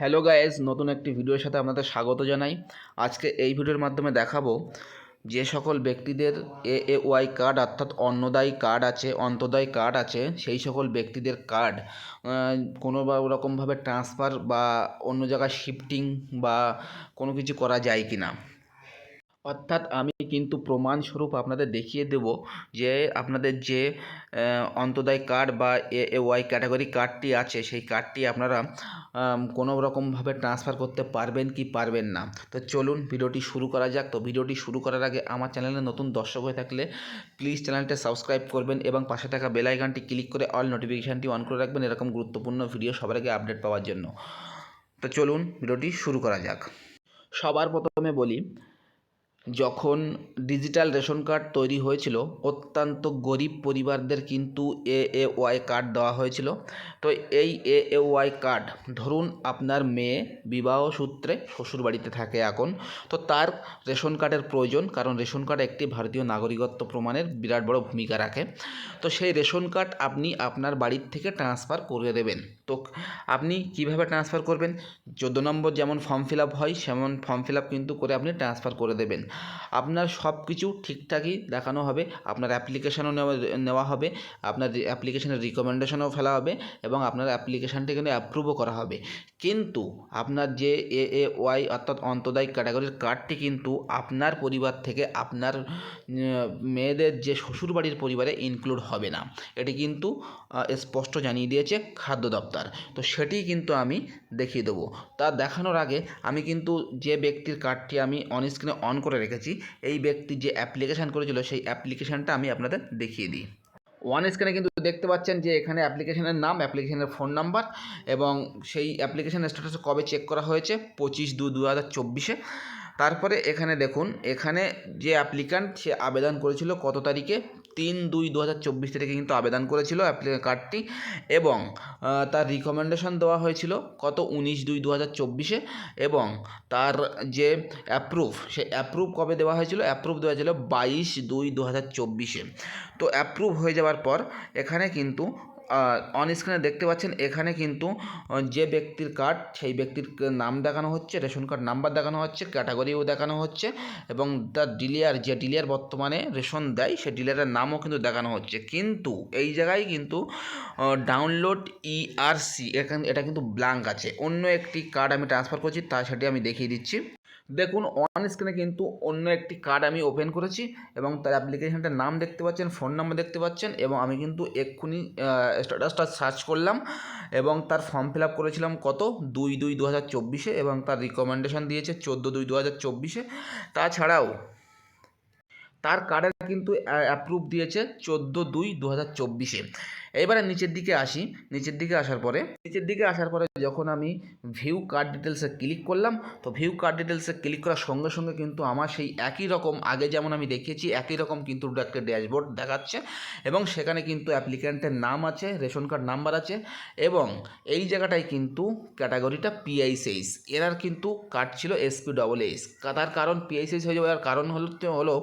Hello guys নতুন একটি ভিডিওর সাথে আপনাদের স্বাগত জানাই। আজকে এই ভিডিওর মাধ্যমে দেখাবো যে সকল ব্যক্তিদের এ এ ওয়াই কার্ড অর্থাৎ অন্নদায়ী কার্ড আছে অন্তদায়ী কার্ড আছে, সেই সকল ব্যক্তিদের কার্ড কোনো বা রকমভাবে ট্রান্সফার বা অন্য জায়গায় শিফটিং বা কোনো কিছু করা যায় কি না অর্থাৎ আমি কিন্তু প্রমাণস্বরূপ আপনাদের দেখিয়ে দেব যে আপনাদের যে অন্তোদয় কার্ড বা এ ওয়াই ক্যাটাগরি কার্ডটি আছে, সেই কার্ডটি আপনারা কোনো রকমভাবে ট্রান্সফার করতে পারবেন কি পারবেন না। তো চলুন ভিডিওটি শুরু করা যাক। তো ভিডিওটি শুরু করার আগে আমার চ্যানেলে নতুন দর্শক হয়ে থাকলে প্লিজ চ্যানেলটা সাবস্ক্রাইব করবেন এবং পাশে থাকা বেল আইকনটি ক্লিক করে অল নোটিফিকেশানটি অন করে রাখবেন এরকম গুরুত্বপূর্ণ ভিডিও সবার আগে আপডেট পাওয়ার জন্য। তো চলুন ভিডিওটি শুরু করা যাক। সবার প্রথমে বলি যখন ডিজিটাল রেশন কার্ড তৈরি হয়েছিল, অত্যন্ত গরিব পরিবারদের কিন্তু এ এ ওয়াই কার্ড দেওয়া হয়েছিল। তো এই এ এ ওয়াই কার্ড, ধরুন আপনার মেয়ে বিবাহ সূত্রে শ্বশুরবাড়িতে থাকে এখন, তো তার রেশন কার্ডের প্রয়োজন, কারণ রেশন কার্ড একটি ভারতীয় নাগরিকত্ব প্রমাণের বিরাট বড় ভূমিকা রাখে। তো সেই রেশন কার্ড আপনি আপনার বাড়ির থেকে ট্রান্সফার করে দেবেন। তো আপনি কীভাবে ট্রান্সফার করবেন? চোদ্দ নম্বর যেমন ফর্ম ফিল আপ হয়, সেমন ফর্ম ফিল আপ কিন্তু করে আপনি ট্রান্সফার করে দেবেন। আপনার সব কিছু ঠিকঠাকই দেখানো হবে, আপনার অ্যাপ্লিকেশনও নেওয়া নেওয়া হবে, আপনার অ্যাপ্লিকেশনের রিকমেন্ডেশনও ফেলা হবে এবং আপনার অ্যাপ্লিকেশানটি কিন্তু অ্যাপ্রুভও করা হবে। কিন্তু আপনার যে এ এ ওয়াই অর্থাৎ অন্তদায়ী ক্যাটাগরির কার্ডটি কিন্তু আপনার পরিবার থেকে আপনার মেয়েদের যে শ্বশুরবাড়ির পরিবারে ইনক্লুড হবে না। এটি কিন্তু স্পষ্ট জানিয়ে দিয়েছে খাদ্য দপ্তর। তো সেটি কিন্তু আমি দেখিয়ে দেবো। তা দেখানোর আগে আমি কিন্তু যে ব্যক্তির কার্ডটি আমি অন স্ক্রিনে অন করে রেখেছি। এই ব্যক্তি যে অ্যাপ্লিকেশান করেছিল, সেই অ্যাপ্লিকেশানটা আমি আপনাদের দেখিয়ে দিই। ওয়ান স্ক্রিনে কিন্তু দেখতে পাচ্ছেন যে এখানে অ্যাপ্লিকেশনের নাম অ্যাপ্লিকেশনের ফোন নাম্বার এবং সেই অ্যাপ্লিকেশনের স্ট্যাটাস কবে চেক করা হয়েছে? পঁচিশ দু দু হাজার চব্বিশে। তারপরে এখানে দেখুন, এখানে যে অ্যাপ্লিকান্ট সে আবেদন করেছিল কত তারিখে? তিন দুই দু হাজার চব্বিশ তারিখে কিন্তু আবেদন করেছিল অ্যাপ্লি কার্ডটি এবং তার রিকমেন্ডেশন দেওয়া হয়েছিল কত উনিশ দুই দু হাজার চব্বিশে এবং তার যে অ্যাপ্রুভ সে অ্যাপ্রুভ কবে দেওয়া হয়েছিল? অ্যাপ্রুভ দেওয়া হয়েছিল বাইশ দুই দু হাজার চব্বিশে তো অ্যাপ্রুভ হয়ে যাওয়ার পর এখানে কিন্তু অন স্ক্রিনে দেখতে পাচ্ছেন, এখানে কিন্তু যে ব্যক্তির কার্ড সেই ব্যক্তির নাম দেখানো হচ্ছে, রেশন কার্ড নাম্বার দেখানো হচ্ছে ক্যাটাগরিও দেখানো হচ্ছে, এবং তার ডিলিয়ার যে ডিলিয়ার বর্তমানে রেশন দেয় সে ডিলিয়ারের নামও কিন্তু দেখানো হচ্ছে। কিন্তু, এই জায়গায় কিন্তু ডাউনলোড ইআরসি এখানে, এটা কিন্তু ব্ল্যাঙ্ক আছে। অন্য একটি কার্ড আমি ট্রান্সফার করছি, তা সেটি আমি দেখিয়ে দিচ্ছি। দেখুন অন স্ক্রিনে কিন্তু অন্য একটি কার্ড আমি ওপেন করেছি এবং তার অ্যাপ্লিকেশনটার নাম দেখতে পাচ্ছেন ফোন নাম্বার দেখতে পাচ্ছেন এবং আমি কিন্তু এক্ষুনি স্ট্যাটাসটা সার্চ করলাম এবং তার ফর্ম ফিল আপ করেছিলাম কত? দুই দুই দু হাজার চব্বিশে এবং তার রিকমেন্ডেশন দিয়েছে চোদ্দ দুই দু হাজার চব্বিশে। তাছাড়াও, তার কার্ডের কিন্তু অ্যাপ্রুভ দিয়েছে চোদ্দ দুই দু হাজার চব্বিশে। এবারে নিচের দিকে আসি। নিচের দিকে আসার পরে, নিচের দিকে আসার পরে যখন আমি ভিউ কার্ড ডিটেলসে ক্লিক করলাম, তো ভিউ কার্ড ডিটেলসে ক্লিক করার সঙ্গে সঙ্গে কিন্তু আমার সেই একই রকম, আগে যেমন আমি দেখিয়েছি, একই রকম কিন্তু একটা ড্যাশবোর্ড দেখাচ্ছে এবং সেখানে কিন্তু অ্যাপ্লিক্যান্টের নাম আছে, রেশন কার্ড নাম্বার আছে এবং এই জায়গাটায় কিন্তু ক্যাটাগরিটা পিআইসিএইচ এনার কিন্তু কার্ড ছিল এসপি ডবল এইচ তার কারণ পিআইসিএইচ হয়ে যাওয়ার কারণ হলো হলো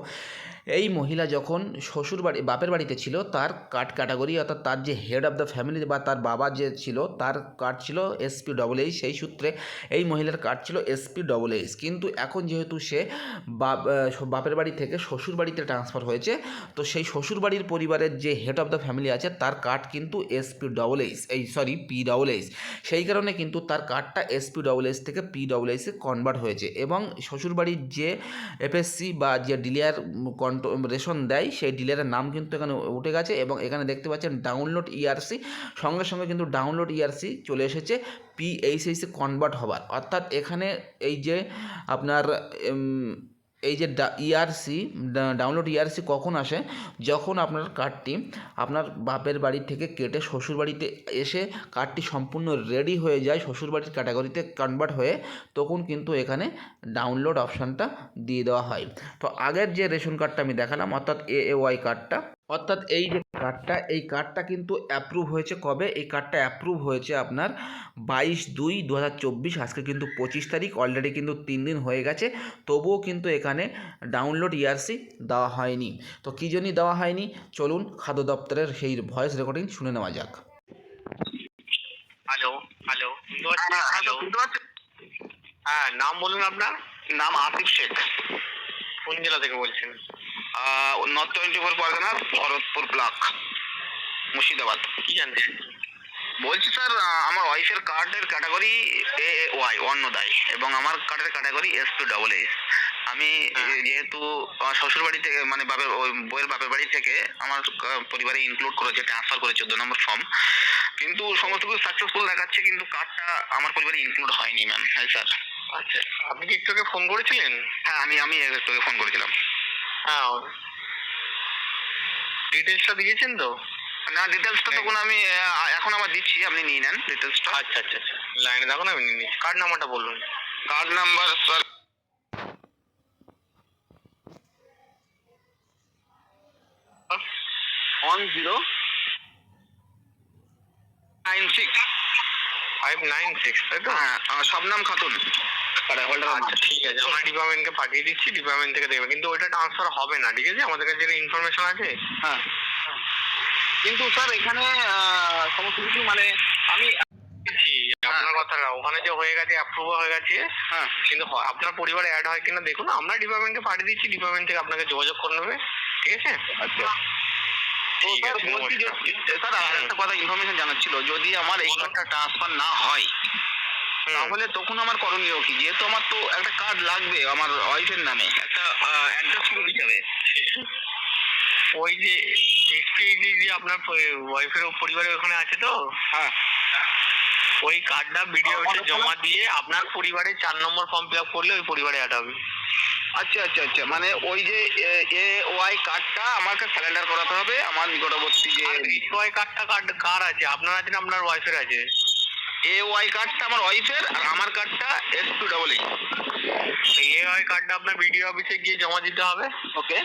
এই মহিলা যখন শ্বশুর বাড়ি, বাপের বাড়িতে ছিল, তার কার্ড ক্যাটাগরি অর্থাৎ তার যে হেড অফ দ্য ফ্যামিলি বা তার বাবা যে ছিল, তার কার্ড ছিল এসপি ডবল এইচ সেই সূত্রে এই মহিলার কার্ড ছিল এসপি ডবল এইচ কিন্তু এখন যেহেতু সে বাপের বাড়ি থেকে শ্বশুর বাড়িতে ট্রান্সফার হয়েছে, তো সেই শ্বশুর বাড়ির পরিবারের যে হেড অফ দ্য ফ্যামিলি আছে, তার কার্ড কিন্তু এসপি ডবল এইচ এই সরি পি ডবল এইচ সেই কারণে কিন্তু তার কার্ডটা এসপি ডবল এইচ থেকে পি ডবল এইচে কনভার্ট হয়েছে এবং শ্বশুরবাড়ির যে এফএসসি বা যে ডিলিয়ার কন্ট রেশন দেয়, সেই ডিলারের নাম কিন্তু এখানে উঠে গেছে এবং এখানে দেখতে পাচ্ছেন ডাউনলোড ইআরসি সঙ্গে সঙ্গে কিন্তু ডাউনলোড ইআরসি চলে এসেছে পিএইচএইচে কনভার্ট হবার। অর্থাৎ এখানে এই যে আপনার এই যে ইআরসি ডাউনলোড ইআরসি কখন আসে? যখন আপনার কার্ডটি আপনার বাপের বাড়ি থেকে কেটে শ্বশুর বাড়িতে এসে কার্ডটি সম্পূর্ণ রেডি হয়ে যায়, শ্বশুর বাড়ির ক্যাটাগরিতে কনভার্ট হয়ে, তখন কিন্তু এখানে ডাউনলোড অপশানটা দিয়ে দেওয়া হয়। তো আগের যে রেশন কার্ডটা আমি দেখালাম, অর্থাৎ এ এ ওয়াই কার্ডটা অর্থাৎ এই যে কার্ডটা এই কার্ডটা কিন্তু অ্যাপ্রুভ হয়েছে কবে? এই কার্ডটা অ্যাপ্রুভ হয়েছে আপনার বাইশ দুই দু হাজার চব্বিশ আজকে কিন্তু পঁচিশ তারিখ অলরেডি কিন্তু তিন দিন হয়ে গেছে। তবুও কিন্তু এখানে ডাউনলোড ইয়ারসি দেওয়া হয়নি। তো কী জন্যই দেওয়া হয়নি? চলুন খাদ্য দপ্তরের সেই ভয়েস রেকর্ডিং শুনে নেওয়া যাক। হ্যালো হ্যালো হ্যাঁ, হ্যালো হ্যাঁ নাম বলুন আপনার। নাম আসিফ শেখ। কোন জেলা থেকে বলছেন? North twenty four Parganas Bharatpur block Murshidabad. কি জানতে? বলছি স্যার আমার ওয়াইফের কার্ডের ক্যাটাগরি এ ওয়াই অন্নদায় এবং আমার কার্ডের category S two double A আমি হ্যাঁ। যেহেতু আমার শ্বশুর বাড়ি থেকে মানে বাপের ওই বইয়ের বাপের বাড়ি থেকে আমার পরিবারে ইনক্লুড করেছে ট্রান্সফার করে চোদ্দ নম্বর ফর্ম কিন্তু সমস্ত কিছু সাকসেসফুল দেখাচ্ছে কিন্তু কার্ডটা আমার পরিবারে ইনক্লুড হয়নি ম্যাম হ্যাঁ স্যার আচ্ছা আপনি কি একটু ফোন করেছিলেন? হ্যাঁ আমি আমি তোকে ফোন করেছিলাম। হ্যাঁ। ডিটেলসটা দিয়েছেন তো? না ডিটেলসটা তো কোনো আমি এখন আমার দিচ্ছি আপনি নিয়ে নেন ডিটেলসটা আচ্ছা আচ্ছা আচ্ছা। লাইনে দেখুন আমি নিয়ে নিচ্ছি। কার্ড নাম্বারটা বলুন। Card number sir one zero nine six five nine six তাই তো? হ্যাঁ শবনাম খাতুন। আচ্ছা ঠিক আছে। আমরা ডিপার্টমেন্টকে পাঠিয়ে দিচ্ছি ডিপার্টমেন্ট থেকে দেখবে কিন্তু ওইটা ট্রান্সফার হবে না ঠিক আছে? আমাদের কাছে যেটা ইনফরমেশন আছে? হ্যাঁ। কিন্তু স্যার এখানে সমস্ত কিছু মানে আমি আপনার কথাটা। ওখানে যে হয়ে গেছে অ্যাপ্রুভ হয়ে গেছে হ্যাঁ। কিন্তু হয়- আপনার পরিবারে অ্যাড হয় কিনা দেখুন। আমরা ডিপার্টমেন্টকে পাঠিয়ে দিচ্ছি ডিপার্টমেন্ট থেকে আপনাকে যোগাযোগ করে নেবে ঠিক আছে? আচ্ছা। ঠিক আছে, বলছি যে নমস্কার। স্যার আর একটা কথা ইনফরমেশন জানার ছিল যদি আমার এই কার্ডটা ট্রান্সফার না হয় তাহলে তখন আমার করণীয় কি? যেহেতু আমার তো একটা কার্ড লাগবে আমার ওয়াইফের নামে একটা অ্যাড্রেস প্রুফ হিসাবে। ওই যে আপনার ওয়াইফের পরিবারের ওখানে আছে তো? হ্যাঁ। ওই কার্ডটা বিডিও জমা দিয়ে আপনার পরিবারে চার নম্বর ফর্ম ফিল আপ করলে ওই পরিবারে অ্যাড হবে। আচ্ছা আচ্ছা আচ্ছা। মানে ওই যে এ ওয়াই কার্ডটা আমাকে স্যালেন্ডার করাতে হবে আমার নিকটবর্তী যে ওই কার্ডটা কার্ড কার আছে? আপনার আছে না আপনার ওয়াইফের আছে? এ ওয়াই কার্ডটা আমার ওয়াইফের আর আমার কার্ডটা S two double A Y কার্ডটা আপনার বিডিও অফিসে গিয়ে জমা দিতে হবে। ওকে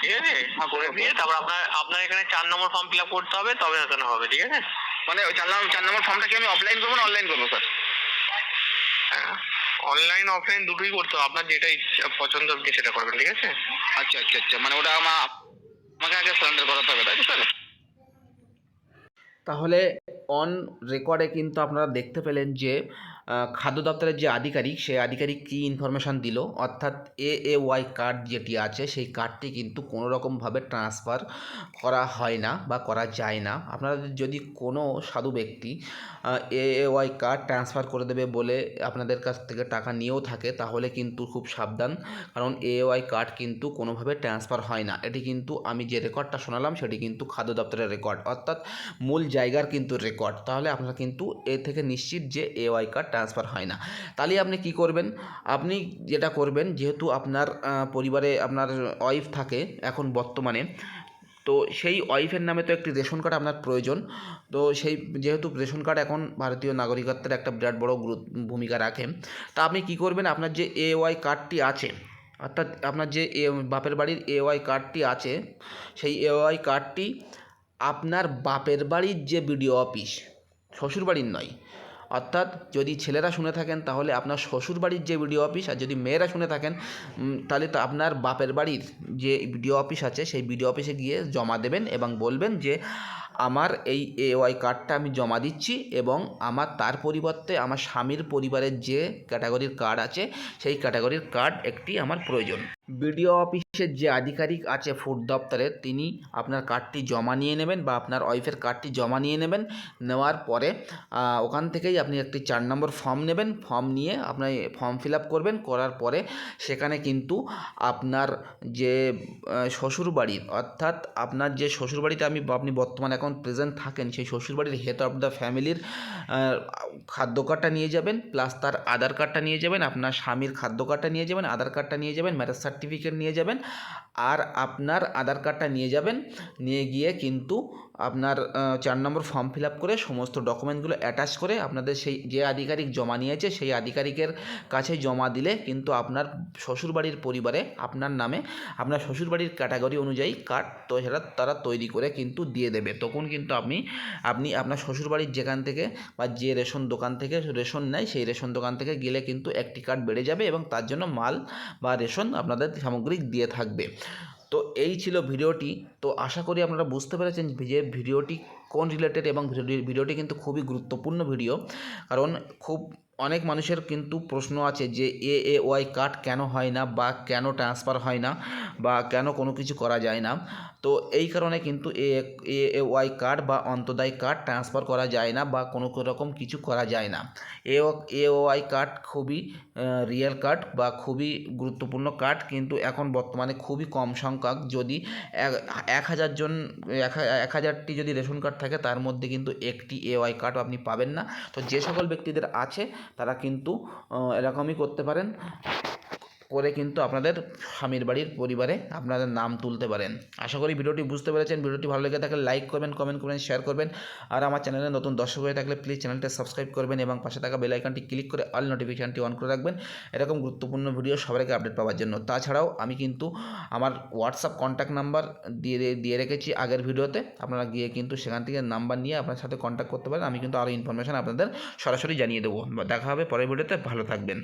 ঠিক আছে? হ্যাঁ, করে দিয়ে তারপর আপনার আপনার এখানে চার নম্বর ফর্ম ফিল আপ করতে হবে তবে এখানে হবে ঠিক আছে? মানে ওই চার নম্বর চার নম্বর ফর্মটা কি আমি অফলাইন করব না অনলাইন করব স্যার হ্যাঁ। অনলাইন অফলাইন দুটোই করতে হবে। আপনার যেটা ইচ্ছা পছন্দ আপনি সেটা করবেন ঠিক আছে? আচ্ছা আচ্ছা আচ্ছা। মানে ওটা আমার আমাকে আগে সারেন্ডার করাতে হবে তাই তো স্যার তাহলে অন রেকর্ডে কিন্তু আপনারা দেখতে পেলেন যে খাদ্য দপ্তরের যে আধিকারিক সেই আধিকারিক কী ইনফরমেশান দিল? অর্থাৎ এ এ ওয়াই কার্ড যেটি আছে, সেই কার্ডটি কিন্তু কোনো রকমভাবে ট্রান্সফার করা হয় না বা করা যায় না। আপনাদের যদি কোনো সাধু ব্যক্তি A A Y card transfer করে দেবে বলে আপনাদের কাছ থেকে টাকা নিয়েও থাকে, তাহলে কিন্তু খুব সাবধান। কারণ এ ওয়াই কার্ড কিন্তু কোনোভাবে ট্রান্সফার হয় না। এটি কিন্তু আমি যে রেকর্ডটা শোনালাম, সেটি কিন্তু খাদ্য দপ্তরের রেকর্ড অর্থাৎ মূল জায়গার কিন্তু রেকর্ড তাহলে আপনারা কিন্তু এ থেকে নিশ্চিত যে এ ওয়াই কার্ড ট্রান্সফার হয় না। তাহলে আপনি কি করবেন? আপনি যেটা করবেন, যেহেতু আপনার পরিবারে আপনার ওয়াইফ থাকে এখন বর্তমানে, তো সেই ওয়াইফের নামে তো একটি রেশন কার্ড আপনার প্রয়োজন। তো সেই যেহেতু রেশন কার্ড এখন ভারতীয় নাগরিকত্বের একটা বিরাট বড় ভূমিকা রাখে, তা আপনি কি করবেন? আপনার যে এ ওয়াই কার্ডটি আছে, অর্থাৎ আপনার যে এ বাপের বাড়ির এ ওয়াই কার্ডটি আছে, সেই এ ওয়াই কার্ডটি আপনার বাপের বাড়ির যে বিডিও অফিস শ্বশুর বাড়ির নয় অর্থাৎ যদি ছেলেরা শুনে থাকেন, তাহলে আপনার শ্বশুর বাড়ির যে বিডিও অফিস আর যদি মেয়েরা শুনে থাকেন তাহলে তো আপনার বাপের বাড়ির যে বিডিও অফিস আছে, সেই বিডিও অফিসে গিয়ে জমা দেবেন এবং বলবেন যে আমার এই এ ওয়াই কার্ডটা আমি জমা দিচ্ছি এবং আমার তার পরিবর্তে আমার স্বামীর পরিবারের যে ক্যাটাগরির কার্ড আছে সেই ক্যাটাগরির কার্ড একটি আমার প্রয়োজন। বিডিও অফিসের যে আধিকারিক আছে ফুড দপ্তরের তিনি আপনার কার্ডটি জমা নিয়ে নেবেন বা আপনার ওয়াইফের কার্ডটি জমা নিয়ে নেবেন। নেওয়ার পরে ওখান থেকেই আপনি একটি চার নম্বর ফর্ম নেবেন। ফর্ম নিয়ে আপনার ফর্ম ফিল আপ করবেন। করার পরে সেখানে কিন্তু আপনার যে আহ, শ্বশুরবাড়ির অর্থাৎ আপনার যে শ্বশুরবাড়িতে আমি আপনি বর্তমানে এখন প্রেজেন্ট থাকেন, সেই শ্বশুরবাড়ির হেড অফ দ্য ফ্যামিলির খাদ্য কার্ডটা নিয়ে যাবেন প্লাস তার আধার কার্ডটা নিয়ে যাবেন, আপনার স্বামীর খাদ্য কার্ডটা নিয়ে যাবেন, আধার কার্ডটা নিয়ে যাবেন ম্যারেজ সার্টিফিকেট নিয়ে যাবেন, আর আপনার আধার কার্ডটা নিয়ে যাবেন, নিয়ে গিয়ে কিন্তু আপনার চার নম্বর ফর্ম ফিল আপ করে সমস্ত ডকুমেন্টগুলো অ্যাটাচ করে আপনাদের সেই যে আধিকারিক জমা নিয়েছে, সেই আধিকারিকের কাছে জমা দিলে কিন্তু আপনার শ্বশুরবাড়ির পরিবারে আপনার নামে, আপনার শ্বশুরবাড়ির ক্যাটাগরি অনুযায়ী কার্ড তো সেটা তারা তৈরি করে কিন্তু দিয়ে দেবে। তখন কিন্তু আপনি আপনি আপনার শ্বশুরবাড়ির যেখান থেকে বা যে রেশন দোকান থেকে রেশন নেয়, সেই রেশন দোকান থেকে গেলে কিন্তু একটি কার্ড বেড়ে যাবে এবং তার জন্য মাল বা রেশন আপনাদের সামগ্রিক দিয়ে থাকবে। তো এই ছিল ভিডিওটি। তো আশা করি আপনারা বুঝতে পেরেছেন যে ভিডিওটি কোন রিলেটেড এবং ভিডিও ভিডিওটি কিন্তু খুবই গুরুত্বপূর্ণ ভিডিও। কারণ খুব অনেক মানুষের কিন্তু প্রশ্ন আছে যে এ এ ওয়াই কার্ড কেন হয় না বা কেন ট্রান্সফার হয় না বা কেন কোনো কিছু করা যায় না। তো এই কারণে কিন্তু এ এ ওয়াই কার্ড বা অন্তদায় কার্ড ট্রান্সফার করা যায় না বা কোনো রকম কিছু করা যায় না। এ এ ওয়াই কার্ড খুবই রিয়েল কার্ড বা খুবই গুরুত্বপূর্ণ কার্ড কিন্তু এখন বর্তমানে খুবই কম সংখ্যক। যদি এক- হাজার জন, এক হাজারটি যদি রেশন কার্ড থাকে তার মধ্যে কিন্তু একটি এ ওয়াই কার্ড আপনি পাবেন না। তো যে সকল ব্যক্তিদের আছে তারা কিন্তু এরকমই করতে পারেন। করে কিন্তু আপনাদের স্বামীর বাড়ির পরিবারে আপনাদের নাম তুলতে পারেন। আশা করি ভিডিওটি বুঝতে পেরেছেন। ভিডিওটি ভালো লেগে থাকলে লাইক করবেন কমেন্ট করবেন শেয়ার করবেন। আর আমার চ্যানেলে নতুন দর্শক হয়ে থাকলে প্লিজ চ্যানেলটা সাবস্ক্রাইব করবেন এবং পাশে থাকা বেল আইকনটি ক্লিক করে অল নোটিফিকেশানটি অন করে রাখবেন। এরকম গুরুত্বপূর্ণ ভিডিও সবার আগে আপডেট পাওয়ার জন্য। তাছাড়াও আমি কিন্তু আমার হোয়াটসঅ্যাপ কন্ট্যাক্ট নাম্বার দিয়ে দিয়ে রেখেছি আগের ভিডিওতে আপনারা গিয়ে কিন্তু সেখান থেকে নাম্বার নিয়ে আপনার সাথে কন্ট্যাক্ট করতে পারেন। আমি কিন্তু আরও ইনফরমেশান আপনাদের সরাসরি জানিয়ে দেবো। দেখা হবে পরের ভিডিওতে ভালো থাকবেন।